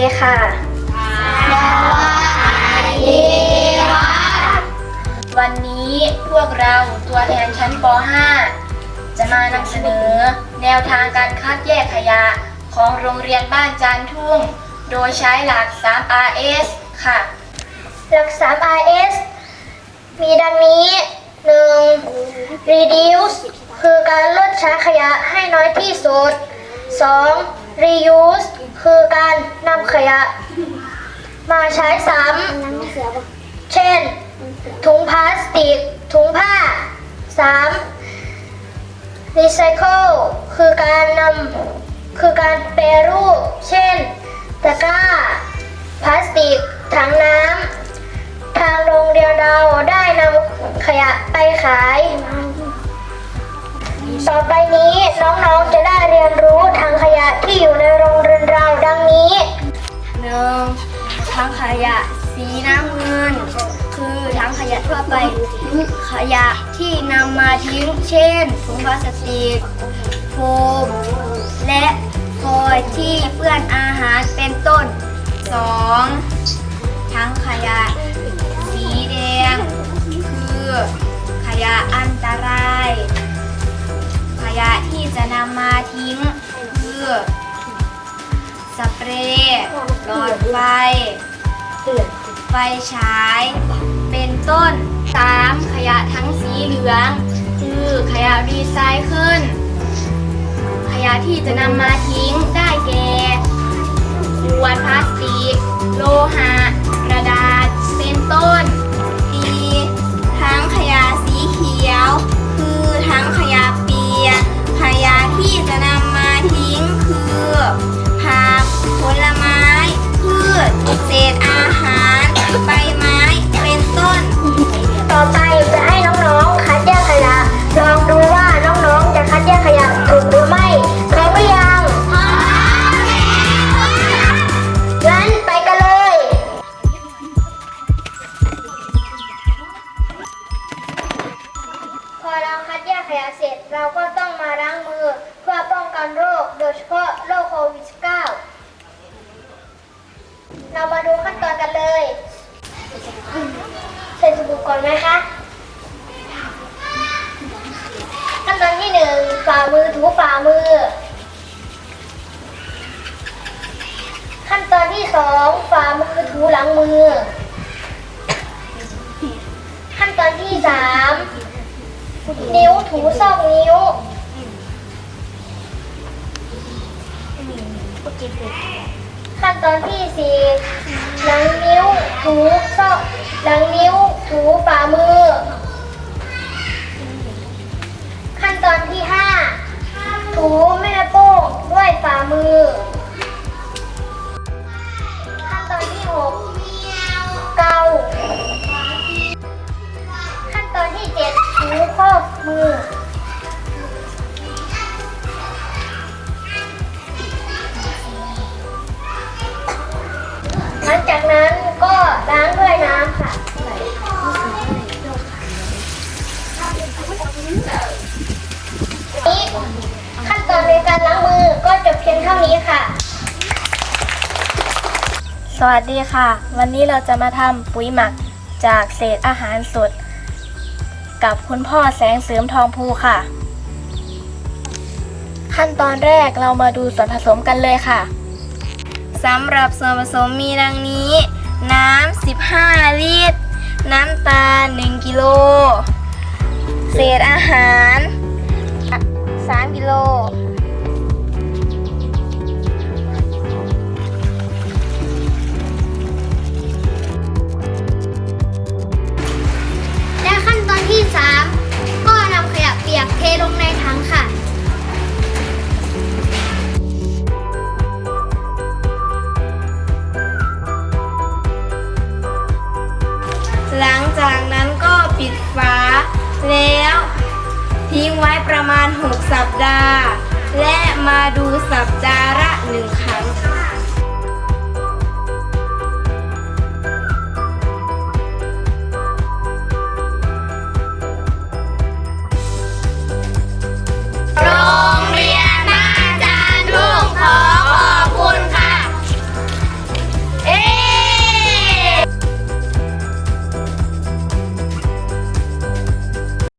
ดีค่ะวันนี้พวกเราตัวแทนชั้นป .5 จะมานำเสนอ แนวทางการคัดแยกขยะของโรงเรียนบ้านจานทุ่ง โดยใช้หลัก 3RS ค่ะ หลัก 3RS มีดังนี้ 1. reduce คือการลดใช้ขยะให้น้อยที่สุด 2. reuse คือการนำ ขยะ มาใช้ซ้ำเช่น ถุงพลาสติก ถุงผ้า 3. recycle คือการนำคือการแปรรูป เช่น ตะกร้า พลาสติก ถังน้ำ ทางโรงเรียนเราได้นำขยะไปขาย ต่อไปนี้น้องๆจะได้เรียนรู้ทางขยะที่อยู่ในโรงเรียนเราดังนี้ หนึ่งทั้งขยะสีน้ำเงิน คือทั้งขยะทั่วไปขยะที่นำมาทิ้ง เช่นถุงพลาสติกโฟม และฟอยที่เปื้อนอาหารเป็นต้น 2. ทั้งขยะสีแดง คือขยะอันตราย ขยะที่จะนำมาทิ้ง สเปรย์หลอดไฟไฟฉาย เป็นต้น 3. ขยะทั้งสีเหลือง คือขยะรีไซเคิลขยะที่จะนำมาทิ้งได้แก่ขวดพลาสติก โลหะ เสร็จเราก็ต้องมาล้างมือเพื่อป้องกันโรคโดยเฉพาะโรคโควิด -19 เรามาดูขั้นตอนกันเลยใส่สบู่ก่อนไหมคะขั้นตอนที่หนึ่งฝ่ามือถูฝ่ามือ ขั้นตอนที่สองฝ่ามือถูหลังมือ ขั้นตอนที่สาม นิ้วถูซอกนิ้วขั้นตอนที่สี่หลังนิ้วถูซอกหลังนิ้วถูฝ่า ถูข้อมือ หลังจากนั้นก็ล้างด้วยน้ำค่ะ นี้ขั้นตอนในการล้างมือก็จบเพียงเท่านี้ค่ะ สวัสดีค่ะ วันนี้เราจะมาทำปุ๋ยหมักจากเศษอาหารสด กับคุณพ่อแสงเสริมทองภูค่ะ ขั้นตอนแรกเรามาดูส่วนผสมกันเลยค่ะสำหรับส่วนผสมมีดังนี้ น้ำ 15 ลิตร น้ำตาล 1 กิโล เศษอาหาร 3 กิโล ลังจากนั้นก็ปิดฝาแล้ว ทิ้งไว้ประมาณ 6 สัปดาห์ และมาดูสัปดาห์ละหนึ่งครั้งค่ะ